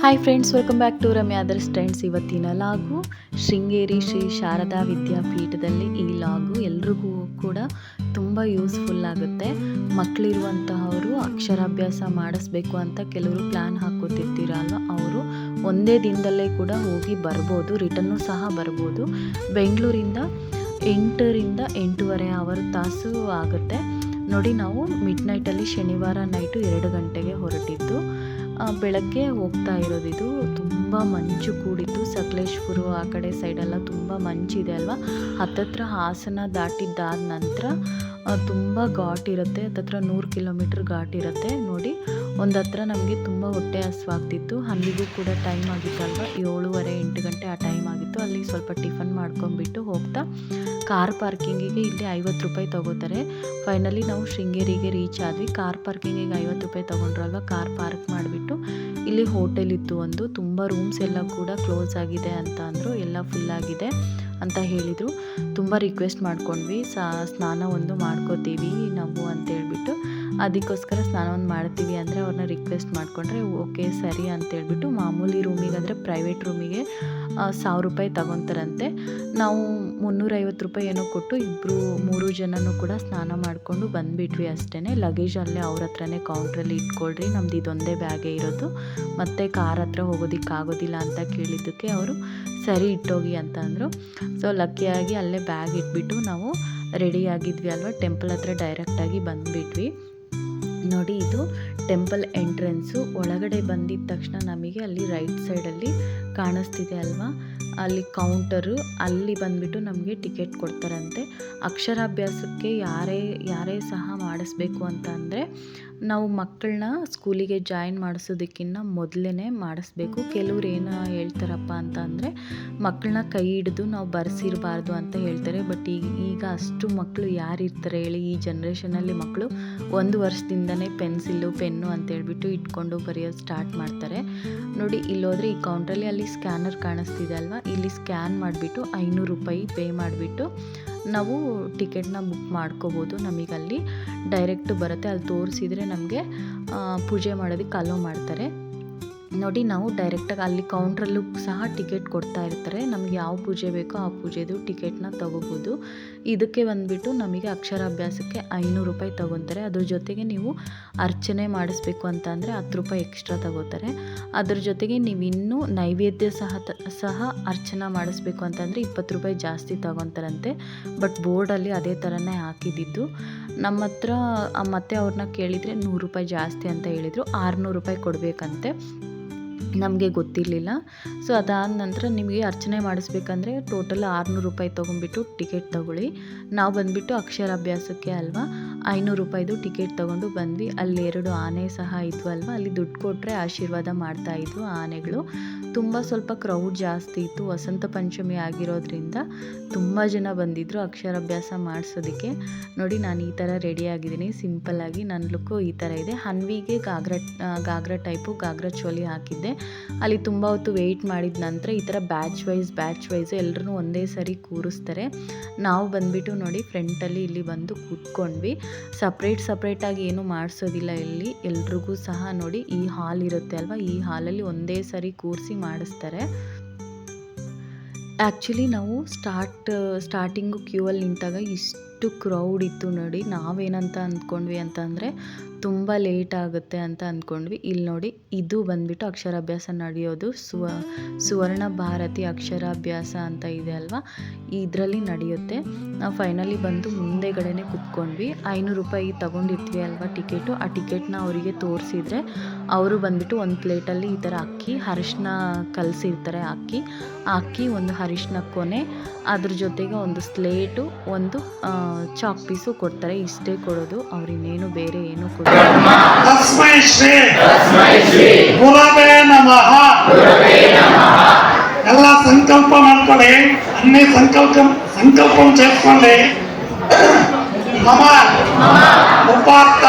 Hi friends welcome back to Ramya others friends ಇವತ್ತಿನ ಲಾಗು ಶೃಂಗೇರಿ ಶ್ರೀ ಶಾರದಾ ವಿದ್ಯಾಪೀಠದಲ್ಲಿ ಈ ಲಾಗು ಎಲ್ರಿಗೂ ಕೂಡ ತುಂಬ ಯೂಸ್ಫುಲ್ ಆಗುತ್ತೆ. ಮಕ್ಕಳಿರುವಂತಹವರು ಅಕ್ಷರಾಭ್ಯಾಸ ಮಾಡಿಸ್ಬೇಕು ಅಂತ ಕೆಲವರು ಪ್ಲ್ಯಾನ್ ಹಾಕೋತಿರ್ತೀರಲ್ವ ಅವರು ಒಂದೇ ದಿನದಲ್ಲೇ ಕೂಡ ಹೋಗಿ ಬರ್ಬೋದು ರಿಟರ್ನು ಸಹ ಬರ್ಬೋದು. ಬೆಂಗಳೂರಿಂದ ಎಂಟರಿಂದ ಎಂಟೂವರೆ ಅವರ್ ತಾಸು ಆಗುತ್ತೆ. ನೋಡಿ ನಾವು ಮಿಡ್ ನೈಟಲ್ಲಿ ಶನಿವಾರ ನೈಟು ಎರಡು ಗಂಟೆಗೆ ಹೊರಟಿದ್ದು. ಬೆಳಗ್ಗೆ ಹೋಗ್ತಾ ಇರೋದಿದು ತುಂಬ ಮಂಚು ಕೂಡಿತ್ತು. ಸಕಲೇಶ್ಪುರ ಆ ಕಡೆ ಸೈಡೆಲ್ಲ ತುಂಬ ಮಂಚಿದೆ ಅಲ್ವಾ? ಹತ್ತತ್ರ ಹಾಸನ ದಾಟಿದ್ದಾದ ನಂತರ ತುಂಬ ಘಾಟ್ ಇರುತ್ತೆ. ಹತ್ತತ್ರ ನೂರು ಕಿಲೋಮೀಟ್ರ್ ಘಾಟ್ ಇರುತ್ತೆ. ನೋಡಿ ಒಂದು ಹತ್ರ ನಮಗೆ ತುಂಬ ಹೊಟ್ಟೆ ಹಸುವಾಗ್ತಿತ್ತು. ಅಲ್ಲಿಗೂ ಕೂಡ ಟೈಮ್ ಆಗಿತ್ತಲ್ವ ಏಳುವರೆ, ಎಂಟು ಗಂಟೆ ಆ ಟೈಮ್ ಆಗಿತ್ತು. ಅಲ್ಲಿ ಸ್ವಲ್ಪ ಟಿಫನ್ ಮಾಡ್ಕೊಂಡ್ಬಿಟ್ಟು ಹೋಗ್ತಾ, ಕಾರ್ ಪಾರ್ಕಿಂಗಿಗೆ ಇಲ್ಲಿ ಐವತ್ತು ರೂಪಾಯಿ ತಗೋತಾರೆ. ಫೈನಲಿ ನಾವು ಶೃಂಗೇರಿಗೆ ರೀಚ್ ಆದ್ವಿ. ಕಾರ್ ಪಾರ್ಕಿಂಗಿಗೆ ಐವತ್ತು ರೂಪಾಯಿ ತೊಗೊಂಡ್ರಲ್ವ ಕಾರ್ ಪಾರ್ಕ್ ಮಾಡಿಬಿಟ್ಟು ಇಲ್ಲಿ ಹೋಟೆಲ್ ಇತ್ತು ಒಂದು. ತುಂಬ ರೂಮ್ಸ್ ಎಲ್ಲ ಕೂಡ ಕ್ಲೋಸ್ ಆಗಿದೆ ಅಂತ ಅಂದರು ಎಲ್ಲ ಫುಲ್ ಆಗಿದೆ ಅಂತ ಹೇಳಿದರು. ತುಂಬ ರಿಕ್ವೆಸ್ಟ್ ಮಾಡ್ಕೊಂಡ್ವಿ. ಸಾ, ಸ್ನಾನ ಒಂದು ಮಾಡ್ಕೋತೀವಿ ನಾವು ಅಂತ ಹೇಳ್ಬಿಟ್ಟು. ಅದಕ್ಕೋಸ್ಕರ ಸ್ನಾನ ಒಂದು ಮಾಡ್ತೀವಿ ಅಂದರೆ ಅವ್ರನ್ನ ರಿಕ್ವೆಸ್ಟ್ ಮಾಡಿಕೊಂಡ್ರೆ ಓಕೆ, ಸರಿ ಅಂತ ಮಾಮೂಲಿ ಮಾಮೂಲಿ ಅಂದರೆ ಪ್ರೈವೇಟ್ ರೂಮಿಗೆ ಸಾವಿರ ರೂಪಾಯಿ ತಗೊತಾರಂತೆ. ನಾವು ಮುನ್ನೂರೈವತ್ತು ರೂಪಾಯಿ ಏನೋ ಕೊಟ್ಟು ಇಬ್ಬರು ಮೂರು ಜನನೂ ಕೂಡ ಸ್ನಾನ ಮಾಡಿಕೊಂಡು ಬಂದುಬಿಟ್ವಿ ಅಷ್ಟೇ ಲಗೇಜ್ ಅಲ್ಲೇ ಅವ್ರ ಹತ್ರನೇ ಕೌಂಟ್ರಲ್ಲಿ ಇಟ್ಕೊಳ್ರಿ, ನಮ್ದು ಇದೊಂದೇ ಬ್ಯಾಗೇ ಇರೋದು. ಮತ್ತು ಕಾರ್ ಹತ್ರ ಹೋಗೋದಕ್ಕಾಗೋದಿಲ್ಲ ಅಂತ ಕೇಳಿದ್ದಕ್ಕೆ ಅವರು, ಸರಿ ಇಟ್ಟೋಗಿ ಅಂತ ಅಂದರು ಸೊ ಲಕ್ಕಿಯಾಗಿ ಅಲ್ಲೇ ಬ್ಯಾಗ್ ಇಟ್ಬಿಟ್ಟು ನಾವು ರೆಡಿ ಆಗಿದ್ವಿ ಅಲ್ವಾ? ಟೆಂಪಲ್ ಹತ್ರ ಡೈರೆಕ್ಟಾಗಿ ಬಂದುಬಿಟ್ವಿ. ನೋಡಿ, ಇದು ಟೆಂಪಲ್ ಎಂಟ್ರೆನ್ಸು. ಒಳಗಡೆ ಬಂದಿದ ತಕ್ಷಣ ನಮಗೆ ಅಲ್ಲಿ ರೈಟ್ ಸೈಡಲ್ಲಿ ಕಾಣಿಸ್ತಿದೆ ಅಲ್ವಾ? ಅಲ್ಲಿ ಕೌಂಟರು. ಅಲ್ಲಿ ಬಂದುಬಿಟ್ಟು ನಮಗೆ ಟಿಕೆಟ್ ಕೊಡ್ತಾರಂತೆ. ಅಕ್ಷರಾಭ್ಯಾಸಕ್ಕೆ ಯಾರೇ ಯಾರೇ ಸಹ ಮಾಡಿಸ್ಬೇಕು ಅಂತ ಅಂದರೆ ನಾವು ಮಕ್ಕಳನ್ನ ಸ್ಕೂಲಿಗೆ ಜಾಯಿನ್ ಮಾಡಿಸೋದಕ್ಕಿಂತ ಮೊದಲೇ ಮಾಡಿಸ್ಬೇಕು. ಕೆಲವ್ರು ಏನು ಹೇಳ್ತಾರಪ್ಪ ಅಂತ ಅಂದರೆ ಮಕ್ಕಳನ್ನ ಕೈ ಹಿಡಿದು ನಾವು ಬರ್ಸಿರಬಾರ್ದು ಅಂತ ಹೇಳ್ತಾರೆ. ಬಟ್ ಈಗ ಈಗ ಅಷ್ಟು ಮಕ್ಕಳು ಯಾರು ಇರ್ತಾರೆ ಹೇಳಿ, ಈ ಜನ್ರೇಷನಲ್ಲಿ ಮಕ್ಕಳು ಒಂದು ವರ್ಷದಿಂದನೇ ಪೆನ್ಸಿಲ್ಲು ಪೆನ್ನು ಅಂತ ಹೇಳ್ಬಿಟ್ಟು ಇಟ್ಕೊಂಡು ಬರೆಯೋದು ಸ್ಟಾರ್ಟ್ ಮಾಡ್ತಾರೆ. ನೋಡಿ ಇಲ್ಲೋದ್ರೆ ಈ ಕೌಂಟ್ರಲ್ಲಿ ಅಲ್ಲಿ ಸ್ಕ್ಯಾನರ್ ಕಾಣಿಸ್ತಿದೆ ಅಲ್ವಾ? ಇಲ್ಲಿ ಸ್ಕ್ಯಾನ್ ಮಾಡಿಬಿಟ್ಟು ಐನೂರು ರೂಪಾಯಿ ಪೇ ಮಾಡಿಬಿಟ್ಟು ನಾವು ಟಿಕೆಟ್ನ ಬುಕ್ ಮಾಡ್ಕೋಬೋದು ನಮಗಲ್ಲಿ. ಡೈರೆಕ್ಟ್ ಬರುತ್ತೆ ಅಲ್ಲಿ ತೋರಿಸಿದ್ರೆ ನಮಗೆ ಪೂಜೆ ಮಾಡೋದಕ್ಕೆ ಅಲೋ ಮಾಡ್ತಾರೆ. ನೋಡಿ, ನಾವು ಡೈರೆಕ್ಟಾಗಿ ಅಲ್ಲಿ ಕೌಂಟ್ರಲ್ಲೂ ಸಹ ಟಿಕೆಟ್ ಕೊಡ್ತಾ ಇರ್ತಾರೆ. ನಮಗೆ ಯಾವ ಪೂಜೆ ಬೇಕೋ ಆ ಪೂಜೆದು ಟಿಕೆಟ್ನ ತೊಗೋಬೋದು. ಇದಕ್ಕೆ ಬಂದುಬಿಟ್ಟು ನಮಗೆ ಅಕ್ಷರಾಭ್ಯಾಸಕ್ಕೆ ಐನೂರು ರೂಪಾಯಿ ತೊಗೊತಾರೆ. ಅದ್ರ ಜೊತೆಗೆ ನೀವು ಅರ್ಚನೆ ಮಾಡಿಸ್ಬೇಕು ಅಂತ ಅಂದರೆ ಹತ್ತು ರೂಪಾಯಿ ಎಕ್ಸ್ಟ್ರಾ ತಗೋತಾರೆ. ಅದ್ರ ಜೊತೆಗೆ ನೀವು ಇನ್ನೂ ನೈವೇದ್ಯ ಸಹ ತ, ಸಹ ಅರ್ಚನೆ ಮಾಡಿಸ್ಬೇಕು ಅಂತಂದರೆ ಇಪ್ಪತ್ತು ರೂಪಾಯಿ ಜಾಸ್ತಿ ತಗೊತಾರಂತೆ. ಬಟ್ ಬೋರ್ಡಲ್ಲಿ ಅದೇ ಥರನೇ ಹಾಕಿದ್ದಿದ್ದು ನಮ್ಮ ಹತ್ರ ಮತ್ತೆ ಅವ್ರನ್ನ ಕೇಳಿದರೆ ನೂರು ರೂಪಾಯಿ ಜಾಸ್ತಿ ಅಂತ ಹೇಳಿದರು. ಆರುನೂರು ರೂಪಾಯಿ ಕೊಡಬೇಕಂತೆ. ನಮಗೆ ಗೊತ್ತಿರಲಿಲ್ಲ. ಸೊ ಅದಾದ ನಂತರ ನಿಮಗೆ ಅರ್ಚನೆ ಮಾಡಿಸ್ಬೇಕಂದ್ರೆ ಟೋಟಲ್ ಆರುನೂರು ರೂಪಾಯಿ ತೊಗೊಂಡ್ಬಿಟ್ಟು ಟಿಕೆಟ್ ತೊಗೊಳ್ಳಿ. ನಾವು ಬಂದುಬಿಟ್ಟು ಅಕ್ಷರಾಭ್ಯಾಸಕ್ಕೆ ಅಲ್ವಾ, ಐನೂರು ರೂಪಾಯಿದು ಟಿಕೆಟ್ ತೊಗೊಂಡು ಬಂದ್ವಿ. ಅಲ್ಲಿ ಎರಡು ಆನೆ ಸಹ ಇದ್ವು ಅಲ್ವಾ, ಅಲ್ಲಿ ದುಡ್ಡು ಕೊಟ್ಟರೆ ಆಶೀರ್ವಾದ ಮಾಡ್ತಾ ಇದ್ವು ಆನೆಗಳು. ತುಂಬ ಸ್ವಲ್ಪ ಕ್ರೌಡ್ ಜಾಸ್ತಿ ಇತ್ತು. ವಸಂತ ಪಂಚಮಿ ಆಗಿರೋದ್ರಿಂದ ತುಂಬ ಜನ ಬಂದಿದ್ದರು ಅಕ್ಷರಾಭ್ಯಾಸ ಮಾಡಿಸೋದಕ್ಕೆ. ನೋಡಿ, ನಾನು ಈ ಥರ ರೆಡಿ ಆಗಿದ್ದೀನಿ. ಸಿಂಪಲ್ಲಾಗಿ ನನ್ನ ಲುಕ್ಕು ಈ ಥರ ಇದೆ. ಹನ್ವಿಗೆ ಗಾಗ್ರ ಗಾಗ್ರ ಟೈಪು ಗಾಗ್ರ ಚೋಲಿ ಹಾಕಿದ್ದೆ. ಅಲ್ಲಿ ತುಂಬ ಹೊತ್ತು ವೆಯ್ಟ್ ಮಾಡಿದ ನಂತರ ಈ ಥರ ಬ್ಯಾಚ್ ವೈಸ್ ಬ್ಯಾಚ್ ವೈಸ್ ಎಲ್ಲರೂ ಒಂದೇ ಸರಿ ಕೂರಿಸ್ತಾರೆ. ನಾವು ಬಂದುಬಿಟ್ಟು ನೋಡಿ ಫ್ರಂಟಲ್ಲಿ ಇಲ್ಲಿ ಬಂದು ಕೂತ್ಕೊಂಡ್ವಿ. ಸಪ್ರೇಟ್ ಸಪ್ರೇಟಾಗಿ ಏನು ಮಾಡಿಸೋದಿಲ್ಲ ಇಲ್ಲಿ. ಎಲ್ರಿಗೂ ಸಹ ನೋಡಿ ಈ ಹಾಲ್ ಇರುತ್ತೆ ಅಲ್ವಾ? ಈ ಹಾಲಲ್ಲಿ ಒಂದೇ ಸರಿ ಕೂರಿಸಿ ಮಾಡಿಸ್ತಾರೆ. ಆ್ಯಕ್ಚುಲಿ ನಾವು ಸ್ಟಾರ್ಟ್ ಸ್ಟಾರ್ಟಿಂಗು ಕ್ಯೂ ಅಲ್ಲಿ ನಿಂತಾಗ ಇಷ್ಟು ಕ್ರೌಡ್ ಇತ್ತು ನೋಡಿ. ನಾವೇನಂತ ಅಂದ್ಕೊಂಡ್ವಿ ಅಂತಂದರೆ ತುಂಬ ಲೇಟ್ ಆಗುತ್ತೆ ಅಂತ ಅಂದ್ಕೊಂಡ್ವಿ. ಇಲ್ಲಿ ನೋಡಿ, ಇದು ಬಂದ್ಬಿಟ್ಟು ಅಕ್ಷರಾಭ್ಯಾಸ ನಡೆಯೋದು. ಸುವ, ಸುವರ್ಣ ಭಾರತಿ ಅಕ್ಷರಾಭ್ಯಾಸ ಅಂತ ಇದೆ ಅಲ್ವಾ? ಇದರಲ್ಲಿ ನಡೆಯುತ್ತೆ. ನಾವು ಫೈನಲಿ ಬಂದು ಮುಂದೆಗಡೆನೆ ಕುತ್ಕೊಂಡ್ವಿ. ಐನೂರು ರೂಪಾಯಿ ತಗೊಂಡಿರ್ತೀವಿ ಅಲ್ವಾ ಟಿಕೆಟು. ಆ ಟಿಕೆಟ್ನ ಅವರಿಗೆ ತೋರಿಸಿದ್ರೆ ಅವರು ಬಂದ್ಬಿಟ್ಟು ಒಂದು ಪ್ಲೇಟಲ್ಲಿ ಈ ಥರ ಅಕ್ಕಿ ಅರಿಶಿನ ಕಲಸಿರ್ತಾರೆ ಅಕ್ಕಿ ಆ ಅಕ್ಕಿ ಒಂದು ಅರಿಶಿನ ಕೊನೆ ಅದ್ರ ಜೊತೆಗೆ ಒಂದು ಸ್ಲೇಟು ಒಂದು ಚಾಕ್ ಪೀಸು ಕೊಡ್ತಾರೆ ಇಷ್ಟೇ ಕೊಡೋದು ಅವ್ರು ಇನ್ನೇನು ಬೇರೆ ಏನು ಕೊಡೋದು ತಸ್ಮೈ ಶ್ರೀ ಗುರವೇ ನಮಃ ಎಲ್ಲ ಸಂಕಲ್ಪ ಮಾಡ್ಕೊಳ್ಳಿ అన్ని సంకల్పం సంకల్పం చేసుకోండి మమ ఉపాత్త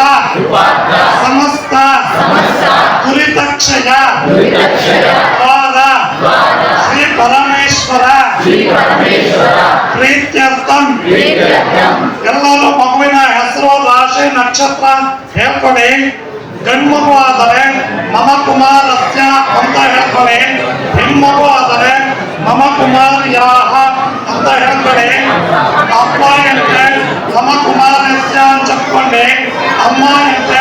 సమస్త దురితక్షయ ద్వార శ్రీ పరమేశ్వర ಪ್ರೀತ್ಯರ್ಥಂ ಎಲ್ಲರೂ ಮಗುವಿನ ಹೆಸರು ರಾಶಿ ನಕ್ಷತ್ರ ಹೇಳ್ಕೊಡಿ ಗಂಡ್ಮಗು ಆದರೆ ಮಮ ಕುಮಾರಸ್ಯ ಅಂತ ಹೇಳ್ತಾರೆ ಮಾಡ್ಕೊಳ್ಳಿ ಹೆಣ್ಮಗು ಆದರೆ ಮಮ ಕುಮಾರ್ಯಾಹ ಅಂತ ಹೇಳ್ಕೊಳ್ಳಿ ಅಪ್ಪ ಎಂದ್ರೆ ಮಮ ಕುಮಾರಸ್ಯ ಅಂತ చెప్పుకోండి అమ్మ అంటే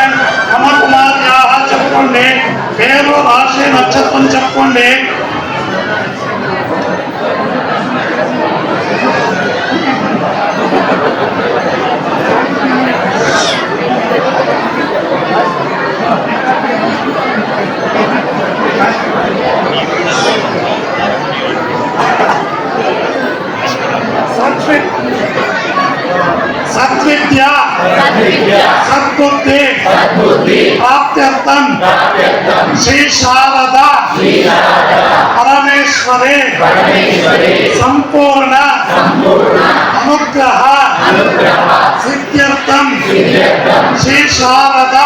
మమ కుమార్యాహ చెప్పుకోండి పేరు రాశి నక్షత్రం చెప్పుకోండి प्रत्यक्तम श्री शारदा। परमेश्वरे। संपूर्ण। अनुग्रह। सिद्ध। శ్రీ శారద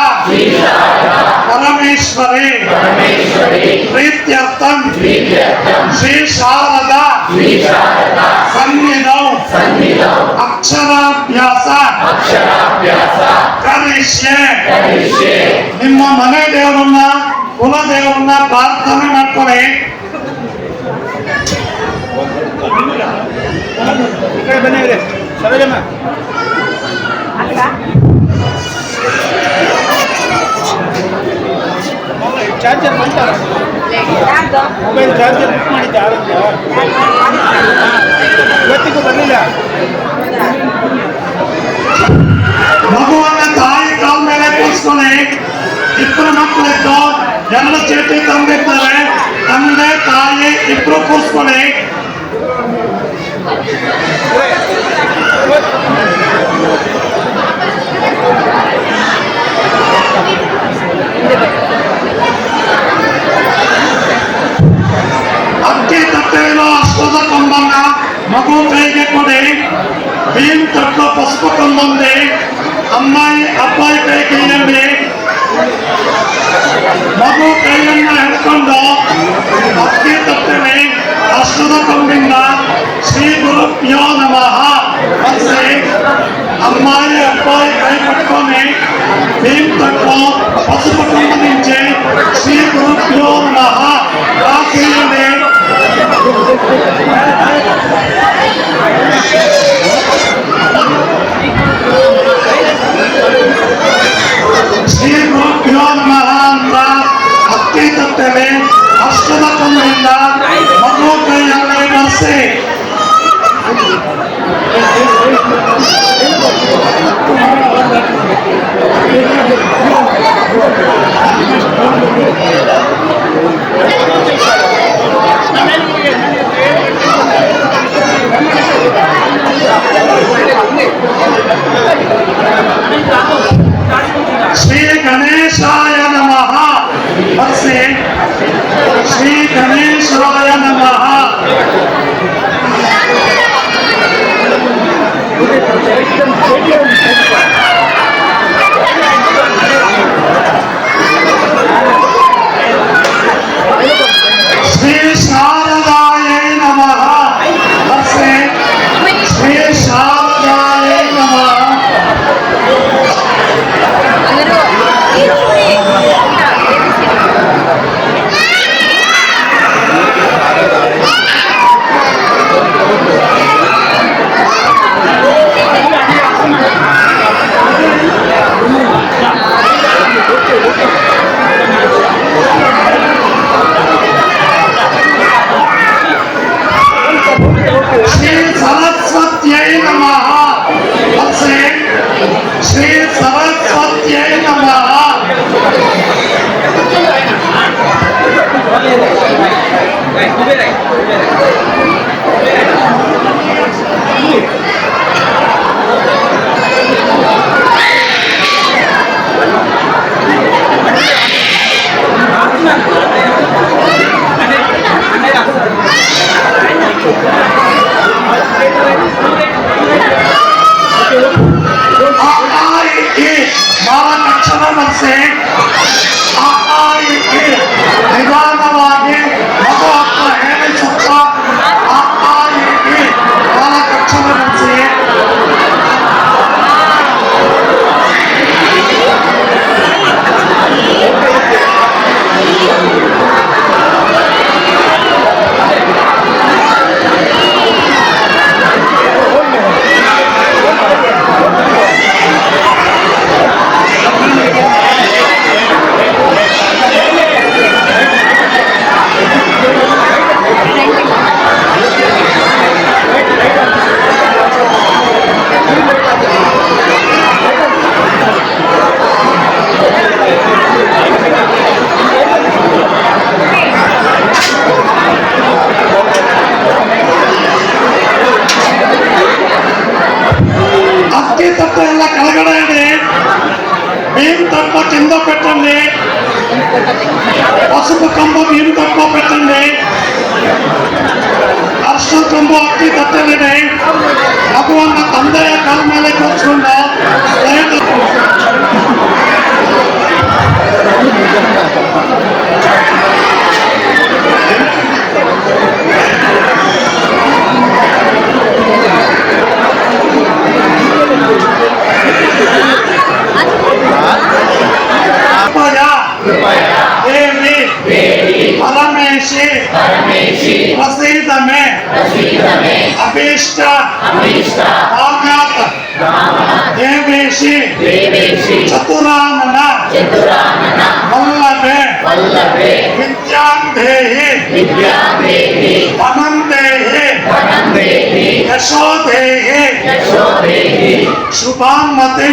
పరమేశ్వరి ప్రీత్యర్థం శ్రీ శారద సన్నిధౌ ಅಕ್ಷರಾಭ್ಯಾಸ ಕರಿಷ್ಯೆ ನಿಮ್ಮ ಮನೆ ದೇವರನ್ನ ಕುಲ ದೇವರನ್ನ ಪ್ರಾರ್ಥನೆ ಮಾಡ್ಕೊಳ್ಳಿ ಈ ಕಡೆ ಬನ್ನಿ ಇವ್ರೆ. ಚಾರ್ಜರ್ ಬಂತಲ್ಲ ಮೊಬೈಲ್ ಚಾರ್ಜರ್ ಬುಕ್ ಮಾಡಿದ್ದೆ ಆರಂಭ ಇವತ್ತಿಗೂ ಬರಲಿಲ್ಲ ಮಗುವನ್ನ ತಾಯಿ ಕಾಲ ಮೇಲೆ ಕೂರಿಸ್ಕೊಳ್ಳಿ ಇಬ್ಬರು ಮಕ್ಕಳಿದ್ದು ಎರಡು ಚೀಟಿ ತಂದಿದ್ದಾರೆ ತಂದೆ ತಾಯಿ ಇಬ್ರು ಕೂರಿಸ್ಕೊಳ್ಳಿ ಅಕ್ಕಿ ಶ್ರೀ बाबा लक्ष्मण से।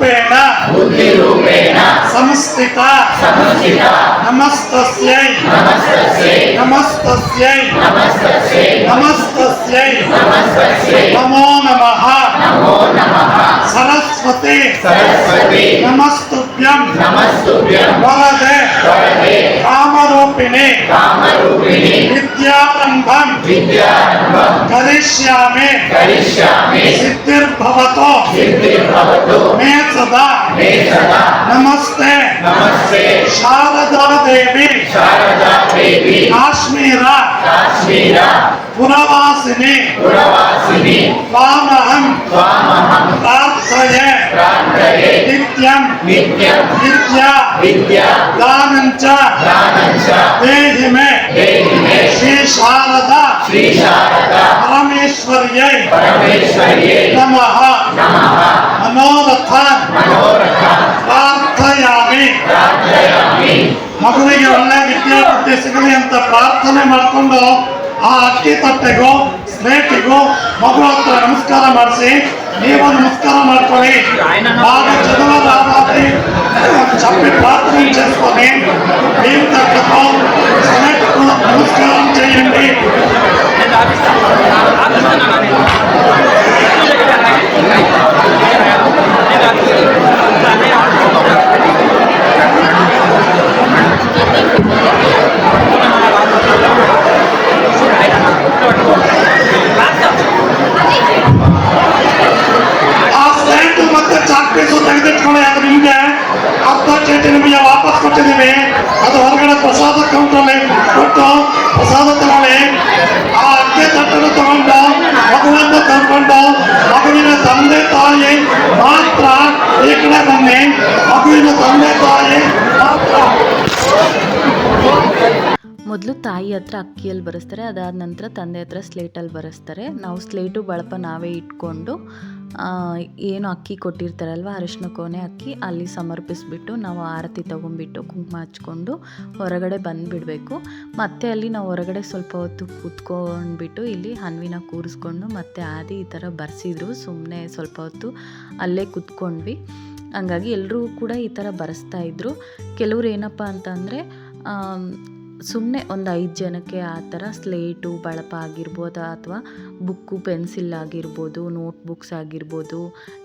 రూపేణ. బుద్ధి రూపేణ సంస్థిత సంస్థిత నమస్తస్యై. నమస్తస్యై. నమస్తస్యై. నమస్తస్యై. నమస్తస్యై. నమస్తస్యై. నమో నమః. నమో నమః. సరస్వతి. సరస్వతి. నమస్తుభ్యం. నమస్తుభ్యం. వరదే. వరదే. రామ कामरूपिणी। कामरूपिणी। विद्यारंभम सिद्धिर्भवतो। मे सदा। नमस्ते। नमस्ते। शारदा देवी। शारदा देवी। काश्मीरा। काश्मीरा। ಕಾಶ್ಮೀರ ಕಾಶ್ಮೀರ ಪುರವಾಸಿನಿ ಪುರವಾಸಿನಿ ತ್ವಾಮಹಂ ತ್ವಾಮಹಂ ಪ್ರಾರ್ಥಯೆ ಪ್ರಾರ್ಥಯೆ ನಿತ್ಯಂ ನಿತ್ಯಂ ವಿದ್ಯಾ ವಿದ್ಯಾ ದಾನಂಚ ದಾನಂಚ ದೇಹಿ ಮೇ ದೇಹಿ ಮೇ ಶ್ರೀ ಶಾರದಾ ಶ್ರೀ ಶಾರದಾ ಪರಮೇಶ್ವರ್ಯೈ ಪರಮೇಶ್ವರ್ಯೇ ನಮಃ ನಮಃ ಮನೋರಥ ಮನೋರಥ ಪ್ರಾರ್ಥಯಾಮಿ ಪ್ರಾರ್ಥಯಾಮಿ ಮಗುವಿಗೆ ಒಳ್ಳೆ ವಿದ್ಯಾಬುದ್ಧಿ ಸಿಗಲಿ ಅಂತ ಪ್ರಾರ್ಥನೆ ಮಾಡಿಕೊಂಡು ಆ ಅಕ್ಕಿ ತಟ್ಟೆಗೂ ಸ್ಲೇಟಿಗೂ ಮಗು ಹತ್ರ ನಮಸ್ಕಾರ ಮಾಡಿಸಿ ನೀವು ನಮಸ್ಕಾರ ಮಾಡ್ಕೊಳ್ಳಿ బాగా చదువు రావాలి చెప్పి ప్రార్థన చేసుకొని మీరు తగ్గతో స్లేట్కు నమస్కారం చేయండి ಪೀಸು ತೆಗೆದಿಟ್ಕೊಳ್ಳಿ ಅದು ನಿಮ್ಗೆ ಅರ್ಧ ಚೀಟಿ ನಿಮಗೆ ವಾಪಸ್ ಕೊಟ್ಟಿದ್ದೀವಿ. ಅದು ಹೊರಗಡೆ ಪ್ರಸಾದ ಕೌಂಟಲ್ಲಿ ಕೊಟ್ಟು ಪ್ರಸಾದ ತಗೊಳ್ಳಿ. ಆ ಅಕ್ಕಿ ತಟ್ಟನ್ನು ತಗೊಂಡು, ಮಗುವನ್ನು ಕರ್ಕೊಂಡು, ಮಗುವಿನ ತಂದೆ ತಾಯಿ ಮಾತ್ರ ಈ ಕಡೆ ಬನ್ನಿ. ಮಗುವಿನ ತಂದೆ ತಾಯಿ ಮಾತ್ರ. ಮೊದಲು ತಾಯಿ ಹತ್ರ ಅಕ್ಕಿಯಲ್ಲಿ ಬರೆಸ್ತಾರೆ, ಅದಾದ ನಂತರ ತಂದೆ ಹತ್ರ ಸ್ಲೇಟಲ್ಲಿ ಬರೆಸ್ತಾರೆ. ನಾವು ಸ್ಲೇಟು ಬಳಪ ನಾವೇ ಇಟ್ಕೊಂಡು ಏನು ಅಕ್ಕಿ ಕೊಟ್ಟಿರ್ತಾರಲ್ವ, ಅರಿಶಿನ ಕೋಣೆ ಅಕ್ಕಿ, ಅಲ್ಲಿ ಸಮರ್ಪಿಸ್ಬಿಟ್ಟು ನಾವು ಆರತಿ ತೊಗೊಂಬಿಟ್ಟು ಕುಂಕುಮ ಹಚ್ಕೊಂಡು ಹೊರಗಡೆ ಬಂದುಬಿಡಬೇಕು. ಮತ್ತೆ ಅಲ್ಲಿ ನಾವು ಹೊರಗಡೆ ಸ್ವಲ್ಪ ಹೊತ್ತು ಕೂತ್ಕೊಂಡ್ಬಿಟ್ಟು ಇಲ್ಲಿ ಹನ್ವಿನ ಕೂರಿಸ್ಕೊಂಡು ಮತ್ತೆ ಆದಿ ಈ ಥರ ಬರೆಸಿದ್ರು. ಸುಮ್ಮನೆ ಸ್ವಲ್ಪ ಹೊತ್ತು ಅಲ್ಲೇ ಕೂತ್ಕೊಂಡ್ವಿ. ಹಂಗಾಗಿ ಎಲ್ಲರೂ ಕೂಡ ಈ ಥರ ಬರೆಸ್ತಾ ಇದ್ರು. ಕೆಲವ್ರು ಏನಪ್ಪ ಅಂತಂದರೆ ಸುಮ್ಮನೆ ಒಂದು ಐದು ಜನಕ್ಕೆ ಆ ಥರ ಸ್ಲೇಟು, ಬಳಪ ಆಗಿರ್ಬೋದು ಅಥವಾ ಬುಕ್ಕು, ಪೆನ್ಸಿಲ್ ಆಗಿರ್ಬೋದು, ನೋಟ್ಬುಕ್ಸ್ ಆಗಿರ್ಬೋದು,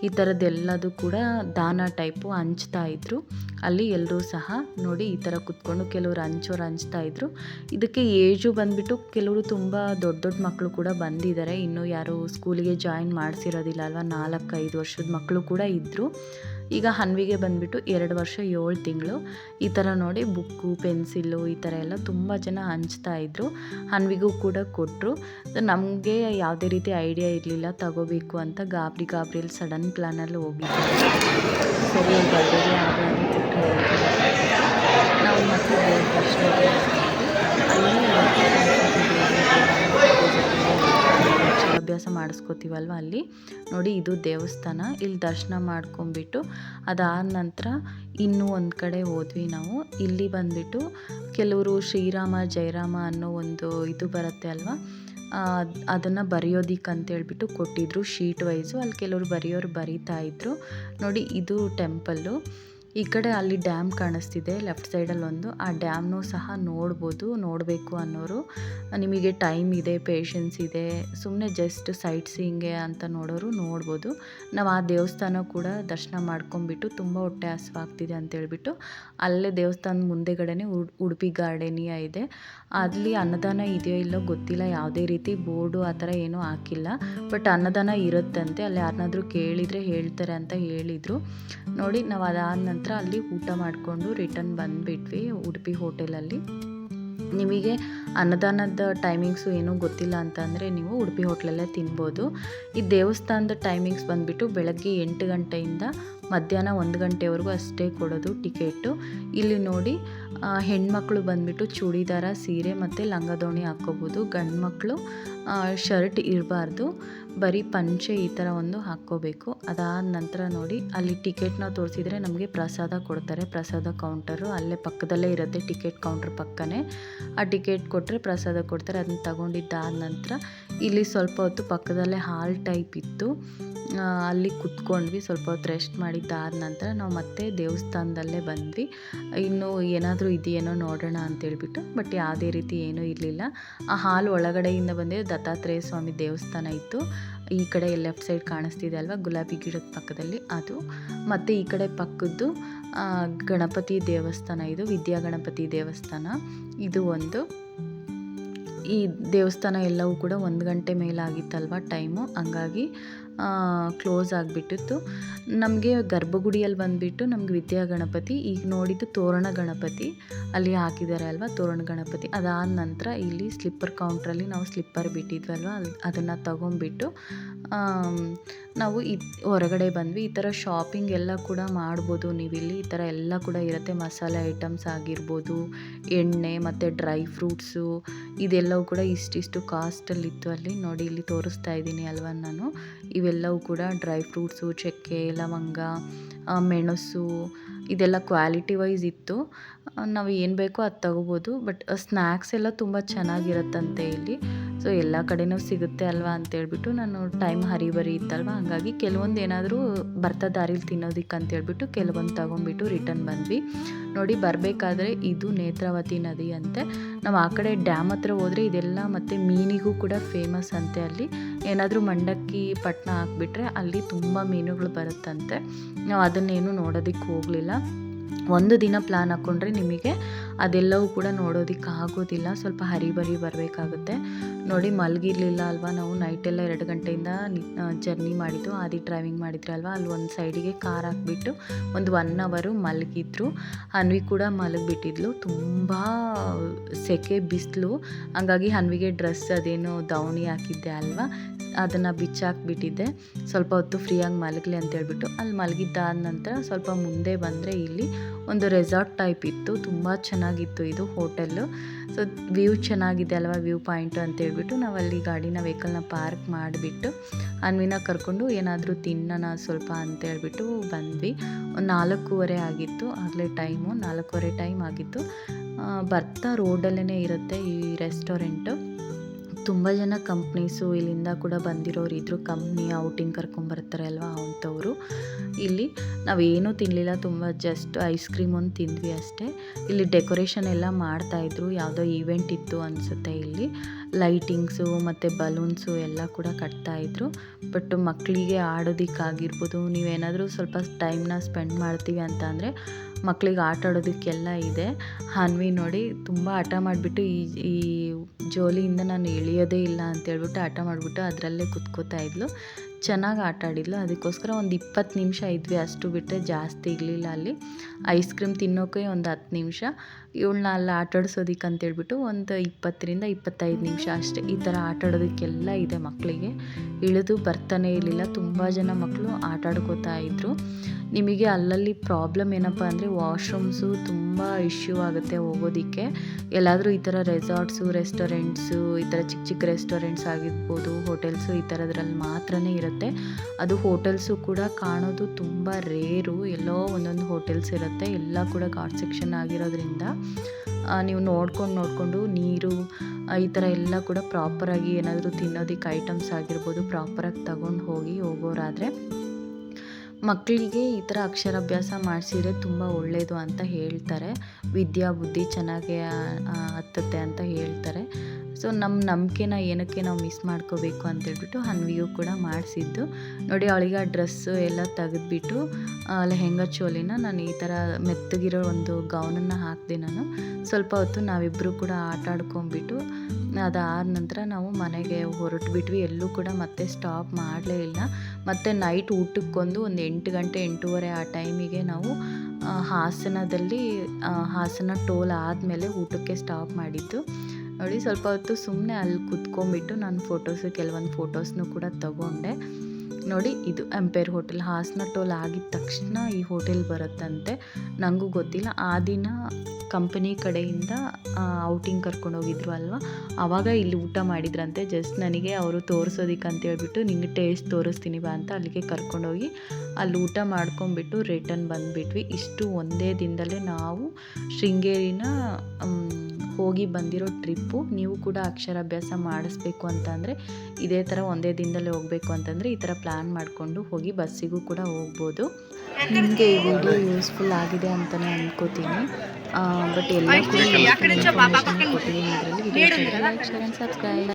ಈ ಥರದ್ದೆಲ್ಲದೂ ಕೂಡ ದಾನ ಟೈಪು ಹಂಚ್ತಾ ಇದ್ದರು ಅಲ್ಲಿ ಎಲ್ಲರೂ ಸಹ ನೋಡಿ ಈ ಥರ ಕುತ್ಕೊಂಡು ಕೆಲವರು ಹಂಚೋರು ಹಂಚ್ತಾ ಇದ್ದರು ಇದಕ್ಕೆ ಏಜು ಬಂದ್ಬಿಟ್ಟು ಕೆಲವರು ತುಂಬ ದೊಡ್ಡ ದೊಡ್ಡ ಮಕ್ಕಳು ಕೂಡ ಬಂದಿದ್ದಾರೆ ಇನ್ನೂ ಯಾರು ಸ್ಕೂಲಿಗೆ ಜಾಯಿನ್ ಮಾಡಿಸಿರೋದಿಲ್ಲ ಅಲ್ವಾ? ನಾಲ್ಕೈದು ವರ್ಷದ ಮಕ್ಕಳು ಕೂಡ ಇದ್ದರು ಈಗ ಹನ್ವಿಗೆ ಬಂದುಬಿಟ್ಟು ಎರಡು ವರ್ಷ ಏಳು ತಿಂಗಳು ಈ ಥರ ನೋಡಿ ಬುಕ್ಕು ಪೆನ್ಸಿಲ್ಲು ಈ ಥರ ಎಲ್ಲ ತುಂಬ ಜನ ಹಂಚ್ತಾ ಇದ್ದರು ಹನ್ವಿಗೂ ಕೂಡ ಕೊಟ್ಟರು ನಮಗೆ ಯಾವುದೇ ರೀತಿ ಐಡಿಯಾ ಇರಲಿಲ್ಲ ತಗೋಬೇಕು ಅಂತ ಗಾಬರಿ ಗಾಬರಿಯಲ್ಲಿ ಸಡನ್ ಪ್ಲ್ಯಾನಲ್ಲಿ ಹೋಗಿದ್ದೆ ಸರಿ ಬರ್ಬೋದು ಆಗ ಕೊಟ್ಟರೆ ನಾವು ಮತ್ತೆ ಅಲ್ಲಿ ಅಭ್ಯಾಸ ಮಾಡಿಸ್ಕೋತೀವಲ್ವ ಅಲ್ಲಿ? ನೋಡಿ ಇದು ದೇವಸ್ಥಾನ. ಇಲ್ಲಿ ದರ್ಶನ ಮಾಡ್ಕೊಂಬಿಟ್ಟು ಅದಾದ ನಂತರ ಇನ್ನೂ ಒಂದು ಕಡೆ ಹೋದ್ವಿ ನಾವು. ಇಲ್ಲಿ ಬಂದ್ಬಿಟ್ಟು ಕೆಲವರು ಶ್ರೀರಾಮ, ಜಯರಾಮ ಅನ್ನೋ ಒಂದು ಇದು ಬರುತ್ತೆ ಅಲ್ವಾ? ಅದನ್ನು ಬರೆಯೋದಿಕ್ಕೆ ಅಂತೇಳ್ಬಿಟ್ಟು ಕೊಟ್ಟಿದ್ರು ಶೀಟ್ ವೈಸು. ಅಲ್ಲಿ ಕೆಲವರು ಬರೆಯೋರು ಬರೀತಾ ಇದ್ರು. ನೋಡಿ ಇದು ಟೆಂಪಲ್ಲು. ಈ ಕಡೆ ಅಲ್ಲಿ ಡ್ಯಾಮ್ ಕಾಣಿಸ್ತಿದೆ, ಲೆಫ್ಟ್ ಸೈಡಲ್ಲಿ ಒಂದು. ಆ ಡ್ಯಾಮ್ನು ಸಹ ನೋಡ್ಬೋದು, ನೋಡಬೇಕು ಅನ್ನೋರು. ನಿಮಗೆ ಟೈಮ್ ಇದೆ, ಪೇಷನ್ಸ್ ಇದೆ ಸುಮ್ಮನೆ ಜಸ್ಟ್ ಸೈಟ್ ಸೀಯಿಂಗೆ ಅಂತ ನೋಡೋರು ನೋಡ್ಬೋದು. ನಾವು ಆ ದೇವಸ್ಥಾನ ಕೂಡ ದರ್ಶನ ಮಾಡ್ಕೊಂಬಿಟ್ಟು ತುಂಬ ಹೊಟ್ಟೆ ಹಸಿವಾಗ್ತಿದೆ ಅಂತೇಳ್ಬಿಟ್ಟು ಅಲ್ಲೇ ದೇವಸ್ಥಾನದ ಮುಂದೆಗಡೆನೇ ಉಡ್, ಉಡುಪಿ ಗಾರ್ಡನಿಯ ಇದೆ. ಅಲ್ಲಿ ಅನ್ನದಾನ ಇದೆಯೋ ಇಲ್ಲೋ ಗೊತ್ತಿಲ್ಲ, ಯಾವುದೇ ರೀತಿ ಬೋರ್ಡು ಆ ಥರ ಏನೂ ಹಾಕಿಲ್ಲ. ಬಟ್ ಅನ್ನದಾನ ಇರುತ್ತಂತೆ, ಅಲ್ಲಿ ಯಾರನ್ನಾದರೂ ಕೇಳಿದರೆ ಹೇಳ್ತಾರೆ ಅಂತ ಹೇಳಿದರು. ನೋಡಿ, ನಾವು ಅದಾದ ನಂತರ ಅಲ್ಲಿ ಊಟ ಮಾಡಿಕೊಂಡು ರಿಟರ್ನ್ ಬಂದುಬಿಟ್ವಿ ಉಡುಪಿ ಹೋಟೆಲಲ್ಲಿ. ನಿಮಗೆ ಅನ್ನದಾನದ ಟೈಮಿಂಗ್ಸು ಏನೂ ಗೊತ್ತಿಲ್ಲ ಅಂತಂದರೆ ನೀವು ಉಡುಪಿ ಹೋಟ್ಲಲ್ಲೇ ತಿನ್ಬೋದು. ಈ ದೇವಸ್ಥಾನದ ಟೈಮಿಂಗ್ಸ್ ಬಂದುಬಿಟ್ಟು ಬೆಳಗ್ಗೆ ಎಂಟು ಗಂಟೆಯಿಂದ ಮಧ್ಯಾಹ್ನ ಒಂದು ಗಂಟೆವರೆಗೂ ಅಷ್ಟೇ ಕೊಡೋದು ಟಿಕೆಟು. ಇಲ್ಲಿ ನೋಡಿ ಹೆಣ್ಮಕ್ಳು ಬಂದುಬಿಟ್ಟು ಚೂಡಿದಾರ, ಸೀರೆ ಮತ್ತು ಲಂಗದೋಣಿ ಹಾಕ್ಕೋಬೋದು. ಗಂಡು ಮಕ್ಕಳು ಶರ್ಟ್ ಇರಬಾರ್ದು. ಬರೀ ಪಂಚೆ ಈ ಥರ ಒಂದು ಹಾಕ್ಕೋಬೇಕು. ಅದಾದ ನಂತರ ನೋಡಿ, ಅಲ್ಲಿ ಟಿಕೆಟ್ನ ತೋರಿಸಿದರೆ ನಮಗೆ ಪ್ರಸಾದ ಕೊಡ್ತಾರೆ. ಪ್ರಸಾದ ಕೌಂಟರು, ಅಲ್ಲೇ ಪಕ್ಕದಲ್ಲೇ ಇರುತ್ತೆ ಟಿಕೆಟ್ ಕೌಂಟ್ರ್ ಪಕ್ಕನೇ. ಆ ಟಿಕೆಟ್ ಕೊಟ್ಟರೆ ಪ್ರಸಾದ ಕೊಡ್ತಾರೆ. ಅದನ್ನ ತಗೊಂಡಿದ್ದಾದ ನಂತರ ಇಲ್ಲಿ ಸ್ವಲ್ಪ ಹೊತ್ತು ಪಕ್ಕದಲ್ಲೇ ಹಾಲ್ ಟೈಪ್ ಇತ್ತು. ಅಲ್ಲಿ ಕುತ್ಕೊಂಡ್ವಿ. ಸ್ವಲ್ಪ ಹೊತ್ತು ರೆಸ್ಟ್ ಮಾಡಿದ್ದಾದ ನಂತರ ನಾವು ಮತ್ತೆ ದೇವಸ್ಥಾನದಲ್ಲೇ ಬಂದ್ವಿ. ಇನ್ನು ಏನಾದರೂ ಇದೆಯೇನೋ ನೋಡೋಣ ಅಂತೇಳ್ಬಿಟ್ಟು, ಬಟ್ ಯಾವುದೇ ರೀತಿ ಏನೂ ಇರಲಿಲ್ಲ. ಆ ಹಾಲು ಒಳಗಡೆಯಿಂದ ಬಂದರೆ ದತ್ತಾತ್ರೇಯ ಸ್ವಾಮಿ ದೇವಸ್ಥಾನ ಇತ್ತು. ಈ ಕಡೆ ಲೆಫ್ಟ್ ಸೈಡ್ ಕಾಣಿಸ್ತಿದೆ ಅಲ್ವಾ, ಗುಲಾಬಿ ಗಿಡದ ಪಕ್ಕದಲ್ಲಿ? ಅದು. ಮತ್ತು ಈ ಕಡೆ ಪಕ್ಕದ್ದು ಗಣಪತಿ ದೇವಸ್ಥಾನ ಇದು, ವಿದ್ಯಾ ಗಣಪತಿ ದೇವಸ್ಥಾನ. ಇದು ಒಂದು. ಈ ದೇವಸ್ಥಾನ ಎಲ್ಲವೂ ಕೂಡ ಒಂದು ಗಂಟೆ ಮೇಲಾಗಿತ್ತಲ್ವ ಟೈಮು? ಹಂಗಾಗಿ ಕ್ಲೋಸ್ ಆಗಿಬಿಟ್ಟಿತ್ತು. ನಮಗೆ ಗರ್ಭಗುಡಿಯಲ್ಲಿ ಬಂದುಬಿಟ್ಟು ನಮ್ಗೆ ವಿದ್ಯಾ ಗಣಪತಿ, ಈಗ ನೋಡಿದ್ದು ತೋರಣ ಗಣಪತಿ. ಅಲ್ಲಿ ಹಾಕಿದ್ದಾರೆ ಅಲ್ವಾ, ತೋರಣ ಗಣಪತಿ. ಅದಾದ ನಂತರ ಇಲ್ಲಿ ಸ್ಲಿಪ್ಪರ್ ಕೌಂಟ್ರಲ್ಲಿ ನಾವು ಸ್ಲಿಪ್ಪರ್ ಬಿಟ್ಟಿದ್ವಲ್ವ ಅಲ್ಲಿ ಅದನ್ನು ತಗೊಂಬಿಟ್ಟು ನಾವು ಇದು, ಹೊರಗಡೆ ಬಂದ್ವಿ. ಈ ಥರ ಶಾಪಿಂಗ್ ಎಲ್ಲ ಕೂಡ ಮಾಡ್ಬೋದು ನೀವಿಲ್ಲಿ ಈ ಥರ ಎಲ್ಲ ಕೂಡ ಇರುತ್ತೆ. ಮಸಾಲೆ ಐಟಮ್ಸ್ ಆಗಿರ್ಬೋದು, ಎಣ್ಣೆ ಮತ್ತು ಡ್ರೈ ಫ್ರೂಟ್ಸು ಇದೆಲ್ಲವೂ ಕೂಡ ಇಷ್ಟಿಷ್ಟು ಕಾಸ್ಟಲ್ಲಿತ್ತು ಅಲ್ಲಿ. ನೋಡಿ, ಇಲ್ಲಿ ತೋರಿಸ್ತಾ ಇದ್ದೀನಿ ಅಲ್ವಾ ನಾನು. ಇವೆಲ್ಲವೂ ಕೂಡ ಡ್ರೈ ಫ್ರೂಟ್ಸು, ಚಕ್ಕೆ, ಲವಂಗ ಮೆಣಸು ಇದೆಲ್ಲ ಕ್ವಾಲಿಟಿ ವೈಸ್ ಇತ್ತು. ನಾವು ಏನು ಬೇಕೋ ಅದು ತಗೋಬೋದು. ಬಟ್ ಸ್ನ್ಯಾಕ್ಸ್ ಎಲ್ಲ ತುಂಬ ಚೆನ್ನಾಗಿರುತ್ತಂತೆ ಇಲ್ಲಿ. ಸೊ ಎಲ್ಲ ಕಡೆನೂ ಸಿಗುತ್ತೆ ಅಲ್ವಾ ಅಂತೇಳ್ಬಿಟ್ಟು ನಾನು ಟೈಮ್ ಹರಿಬರಿ ಇತ್ತಲ್ವ? ಹಾಗಾಗಿ ಕೆಲವೊಂದು ಏನಾದರೂ ಬರ್ತಾ ದಾರಿಲಿ ತಿನ್ನೋದಕ್ಕೆ ಅಂತೇಳ್ಬಿಟ್ಟು ಕೆಲವೊಂದು ತಗೊಂಡ್ಬಿಟ್ಟು ರಿಟರ್ನ್ ಬಂದ್ವಿ. ನೋಡಿ ಬರಬೇಕಾದ್ರೆ ಇದು ನೇತ್ರಾವತಿ ನದಿ ಅಂತೆ. ನಾವು ಆ ಕಡೆ ಡ್ಯಾಮ್ ಹತ್ರ ಹೋದರೆ ಇದೆಲ್ಲ ಮತ್ತು ಮೀನಿಗೂ ಕೂಡ ಫೇಮಸ್ ಅಂತೆ ಅಲ್ಲಿ. ಏನಾದರೂ ಮಂಡಕ್ಕಿ ಪಟ್ಟಣ ಹಾಕ್ಬಿಟ್ರೆ ಅಲ್ಲಿ ತುಂಬ ಮೀನುಗಳು ಬರುತ್ತಂತೆ. ನಾವು ಅದನ್ನೇನು ನೋಡೋದಕ್ಕೆ ಹೋಗಲಿಲ್ಲ. ಒಂದು ದಿನ ಪ್ಲ್ಯಾನ್ ಹಾಕ್ಕೊಂಡ್ರೆ ನಿಮಗೆ ಅದೆಲ್ಲವೂ ಕೂಡ ನೋಡೋದಕ್ಕೆ ಆಗೋದಿಲ್ಲ ಸ್ವಲ್ಪ ಹರಿಬರಿ ಬರಬೇಕಾಗುತ್ತೆ. ನೋಡಿ, ಮಲಗಿರಲಿಲ್ಲ ಅಲ್ವಾ? ನಾವು ನೈಟೆಲ್ಲ ಎರಡು ಗಂಟೆಯಿಂದ ಜರ್ನಿ ಮಾಡಿದ್ದು. ಆದಿ ಡ್ರೈವಿಂಗ್ ಮಾಡಿದ್ರಲ್ವ ಅಲ್ಲಿ ಒಂದು ಸೈಡಿಗೆ ಕಾರ್ ಹಾಕ್ಬಿಟ್ಟು ಒಂದು ಒನ್ ಅವರು ಮಲಗಿದ್ರು. ಅನ್ವಿ ಕೂಡ ಮಲಗಿಬಿಟ್ಟಿದ್ಲು. ತುಂಬ ಸೆಕೆ ಬಿಸಿಲು. ಹಂಗಾಗಿ ಅನ್ವಿಗೆ ಡ್ರೆಸ್ ಅದೇನು ದವಣಿ ಹಾಕಿದ್ದೆ ಅಲ್ವಾ? ಅದನ್ನು ಬಿಚ್ಚಾಕ್ಬಿಟ್ಟಿದ್ದೆ ಸ್ವಲ್ಪ ಹೊತ್ತು ಫ್ರೀಯಾಗಿ ಮಲಗಲಿ ಅಂತ ಹೇಳ್ಬಿಟ್ಟು ಅಲ್ಲಿ ಮಲಗಿದ್ದಾದ ನಂತರ ಸ್ವಲ್ಪ ಮುಂದೆ ಬಂದರೆ ಇಲ್ಲಿ ಒಂದು ರೆಸಾರ್ಟ್ ಟೈಪ್ ಇತ್ತು. ತುಂಬ ಚೆನ್ನಾಗಿತ್ತು ಇದು ಹೋಟೆಲ್ಲು. ಸೊ ವ್ಯೂ ಚೆನ್ನಾಗಿದೆ ಅಲ್ವಾ, ವ್ಯೂ ಪಾಯಿಂಟು ಅಂತ ಹೇಳ್ಬಿಟ್ಟು ನಾವು ಅಲ್ಲಿ ಗಾಡಿನ ವೆಹಿಕಲ್ನ ಪಾರ್ಕ್ ಮಾಡಿಬಿಟ್ಟು ಅನ್ವಿನ ಕರ್ಕೊಂಡು ಏನಾದರೂ ತಿನ್ನೋಣ ಸ್ವಲ್ಪ ಅಂತ ಹೇಳ್ಬಿಟ್ಟು ಬಂದ್ವಿ. ಒಂದು ನಾಲ್ಕೂವರೆ ಆಗಿತ್ತು, ಆಗಲೇ ಟೈಮು, ನಾಲ್ಕೂವರೆ ಟೈಮ್ ಆಗಿತ್ತು. ಬರ್ತಾ ರೋಡಲ್ಲೇ ಇರುತ್ತೆ ಈ ರೆಸ್ಟೋರೆಂಟು. ತುಂಬ ಜನ ಕಂಪ್ನೀಸು ಇಲ್ಲಿಂದ ಕೂಡ ಬಂದಿರೋರು ಇದ್ದರು ಕಂಪ್ನಿ ಔಟಿಂಗ್ ಕರ್ಕೊಂಬರ್ತಾರೆ ಅಲ್ವಾ ಅಂಥವ್ರು ಇಲ್ಲಿ ನಾವೇನು ತಿನ್ನಲಿಲ್ಲ ತುಂಬ ಜಸ್ಟ್ ಐಸ್ ಕ್ರೀಮ್ ಒಂದು ತಿಂದ್ವಿ ಅಷ್ಟೇ. ಇಲ್ಲಿ ಡೆಕೋರೇಷನ್ ಎಲ್ಲ ಮಾಡ್ತಾಯಿದ್ರು ಯಾವುದೋ ಈವೆಂಟ್ ಇತ್ತು ಅನಿಸುತ್ತೆ ಇಲ್ಲಿ. ಲೈಟಿಂಗ್ಸು ಮತ್ತು ಬಲೂನ್ಸು ಎಲ್ಲ ಕೂಡ ಕಟ್ತಾಯಿದ್ರು ಬಟ್ ಮಕ್ಕಳಿಗೆ ಆಡೋದಕ್ಕಾಗಿರ್ಬೋದು, ನೀವೇನಾದರೂ ಸ್ವಲ್ಪ ಟೈಮ್ನ ಸ್ಪೆಂಡ್ ಮಾಡ್ತೀವಿ ಅಂತ ಮಕ್ಕಳಿಗೆ ಆಟ ಆಡೋದಕ್ಕೆಲ್ಲ ಇದೆ. ಹಾನ್ವಿ ನೋಡಿ ತುಂಬ ಹಠ ಮಾಡಿಬಿಟ್ಟು ಈ ಈ ಜೋಲಿಯಿಂದ ನಾನು ಇಳಿಯೋದೇ ಇಲ್ಲ ಅಂತೇಳ್ಬಿಟ್ಟು ಹಠ ಮಾಡಿಬಿಟ್ಟು ಅದರಲ್ಲೇ ಕುತ್ಕೋತಾ ಇದ್ಲು. ಚೆನ್ನಾಗಿ ಆಟ ಆಡಿದ್ಲು. ಅದಕ್ಕೋಸ್ಕರ ಒಂದು ಇಪ್ಪತ್ತು ನಿಮಿಷ ಇದ್ವಿ. ಅಷ್ಟು ಬಿಟ್ಟರೆ ಜಾಸ್ತಿ ಇರಲಿಲ್ಲ ಅಲ್ಲಿ. ಐಸ್ ಕ್ರೀಮ್ ತಿನ್ನೋಕೆ ಒಂದು ಹತ್ತು ನಿಮಿಷ, ಇವಳನ್ನ ಅಲ್ಲಿ ಆಟಾಡ್ಸೋದಕ್ಕೆ ಅಂತೇಳ್ಬಿಟ್ಟು ಒಂದು ಇಪ್ಪತ್ತರಿಂದ ಇಪ್ಪತ್ತೈದು ನಿಮಿಷ ಅಷ್ಟೇ. ಈ ಥರ ಆಟ ಆಡೋದಕ್ಕೆಲ್ಲ ಇದೆ ಮಕ್ಕಳಿಗೆ. ಇಳಿದು ಬರ್ತಾನೆ ಇರಲಿಲ್ಲ. ತುಂಬ ಜನ ಮಕ್ಕಳು ಆಟ ಆಡ್ಕೋತಾ ಇದ್ದರು ನಿಮಗೆ ಅಲ್ಲಲ್ಲಿ ಪ್ರಾಬ್ಲಮ್ ಏನಪ್ಪ ಅಂದರೆ ವಾಶ್ರೂಮ್ಸು ತುಂಬ ಇಶ್ಯೂ ಆಗುತ್ತೆ ಹೋಗೋದಕ್ಕೆ. ಎಲ್ಲಾದರೂ ಈ ಥರ ರೆಸಾರ್ಟ್ಸು, ರೆಸ್ಟೋರೆಂಟ್ಸು, ಈ ಥರ ಚಿಕ್ಕ ಚಿಕ್ಕ ರೆಸ್ಟೋರೆಂಟ್ಸ್ ಆಗಿರ್ಬೋದು, ಹೋಟೆಲ್ಸು ಈ ಥರದ್ರಲ್ಲಿ ಮಾತ್ರನೇ ಇರುತ್ತೆ. ಅದು ಹೋಟೆಲ್ಸು ಕೂಡ ಕಾಣೋದು ತುಂಬ ರೇರು. ಎಲ್ಲೋ ಒಂದೊಂದು ಹೋಟೆಲ್ಸ್ ಇರುತ್ತೆ. ಎಲ್ಲ ಕೂಡ ಘಾಟ್ ಸೆಕ್ಷನ್ ಆಗಿರೋದ್ರಿಂದ ನೀವು ನೋಡ್ಕೊಂಡು ನೋಡಿಕೊಂಡು ನೀರು ಈ ಥರ ಎಲ್ಲ ಕೂಡ ಪ್ರಾಪರಾಗಿ ಏನಾದರೂ ತಿನ್ನೋದಕ್ಕೆ ಐಟಮ್ಸ್ ಆಗಿರ್ಬೋದು ಪ್ರಾಪರಾಗಿ ತಗೊಂಡು ಹೋಗಿ ಹೋಗೋರಾದರೆ ಮಕ್ಕಳಿಗೆ ಈ ಥರ ಅಕ್ಷರಾಭ್ಯಾಸ ಮಾಡಿಸಿದ್ರೆ ತುಂಬ ಒಳ್ಳೆಯದು ಅಂತ ಹೇಳ್ತಾರೆ. ವಿದ್ಯಾ ಬುದ್ಧಿ ಚೆನ್ನಾಗಿ ಹತ್ತತ್ತೆ ಅಂತ ಹೇಳ್ತಾರೆ. ಸೊ, ನಮ್ಮ ನಂಬಿಕೆನ ಏನಕ್ಕೆ ನಾವು ಮಿಸ್ ಮಾಡ್ಕೋಬೇಕು ಅಂತೇಳ್ಬಿಟ್ಟು ಹನ್ವಿಯೂ ಕೂಡ ಮಾಡಿಸಿದ್ದು. ನೋಡಿ, ಅವಳಿಗೆ ಆ ಡ್ರೆಸ್ಸು ಎಲ್ಲ ತೆಗೆದ್ಬಿಟ್ಟು ಲೆಹೆಂಗಾ ಚೋಲಿನ ನಾನು ಈ ಥರ ಮೆತ್ತಗಿರೋ ಒಂದು ಗೌನನ್ನು ಹಾಕಿದೆ ನಾನು. ಸ್ವಲ್ಪ ಹೊತ್ತು ನಾವಿಬ್ಬರು ಕೂಡ ಆಟ ಆಡ್ಕೊಂಬಿಟ್ಟು ಅದಾದ ನಂತರ ನಾವು ಮನೆಗೆ ಹೊರಟ್ಬಿಟ್ವಿ. ಎಲ್ಲೂ ಕೂಡ ಮತ್ತೆ ಸ್ಟಾಪ್ ಮಾಡಲೇ ಇಲ್ಲ. ಮತ್ತು ನೈಟ್ ಊಟಕ್ಕೊಂದು ಒಂದು ಎಂಟು ಗಂಟೆ, ಎಂಟೂವರೆ ಆ ಟೈಮಿಗೆ ನಾವು ಹಾಸನದಲ್ಲಿ ಹಾಸನ ಟೋಲ್ ಆದಮೇಲೆ ಊಟಕ್ಕೆ ಸ್ಟಾಪ್ ಮಾಡಿದ್ದು. ನೋಡಿ, ಸ್ವಲ್ಪ ಹೊತ್ತು ಸುಮ್ಮನೆ ಅಲ್ಲಿ ಕುತ್ಕೊಂಡ್ಬಿಟ್ಟು ನಾನು ಫೋಟೋಸು ಕೆಲವೊಂದು ಫೋಟೋಸ್ನು ಕೂಡ ತಗೊಂಡೆ. ನೋಡಿ, ಇದು ಎಂಪೈರ್ ಹೋಟೆಲ್ ಹಾಸನ ಟೋಲ್ ಆಗಿದ ತಕ್ಷಣ ಈ ಹೋಟೆಲ್ ಬರುತ್ತಂತೆ. ನನಗೂ ಗೊತ್ತಿಲ್ಲ. ಆ ದಿನ ಕಂಪನಿ ಕಡೆಯಿಂದ ಔಟಿಂಗ್ ಕರ್ಕೊಂಡು ಹೋಗಿದ್ರು ಅಲ್ವಾ? ಆವಾಗ ಇಲ್ಲಿ ಊಟ ಮಾಡಿದ್ರಂತೆ. ಜಸ್ಟ್ ನನಗೆ ಅವರು ತೋರಿಸೋದಿಕ್ಕೆ ಅಂತ ಹೇಳ್ಬಿಟ್ಟು ನಿಂಗೆ ಟೇಸ್ಟ್ ತೋರಿಸ್ತೀನಿ ಬಾ ಅಂತ ಅಲ್ಲಿಗೆ ಕರ್ಕೊಂಡೋಗಿ ಅಲ್ಲಿ ಊಟ ಮಾಡ್ಕೊಂಬಿಟ್ಟು ರಿಟರ್ನ್ ಬಂದುಬಿಟ್ವಿ. ಇಷ್ಟು ಒಂದೇ ದಿನದಲ್ಲೇ ನಾವು ಶೃಂಗೇರಿನ ಹೋಗಿ ಬಂದಿರೋ ಟ್ರಿಪ್ಪು ನೀವು ಕೂಡ ಅಕ್ಷರಾಭ್ಯಾಸ ಮಾಡಿಸ್ಬೇಕು ಅಂತಂದರೆ ಇದೇ ಥರ ಒಂದೇ ದಿನದಲ್ಲಿ ಹೋಗಬೇಕು ಅಂತಂದರೆ ಈ ಥರ ಪ್ಲ್ಯಾನ್ ಮಾಡಿಕೊಂಡು ಹೋಗಿ ಬಸ್ಸಿಗೂ ಕೂಡ ಹೋಗ್ಬೋದು. ನಿಮಗೆ ಈ ವಿಡಿಯೋ ಯೂಸ್ಫುಲ್ ಆಗಿದೆ ಅಂತಲೇ ಅಂದ್ಕೋತೀನಿ ಬಟ್ ಎಲ್ಲ ಕೂಡ ಕೊಟ್ಟಿದ್ದೀನಿ ಇದರಲ್ಲಿ ವಿಡಿಯೋ ಸಬ್ಸ್ಕ್ರೈಬ್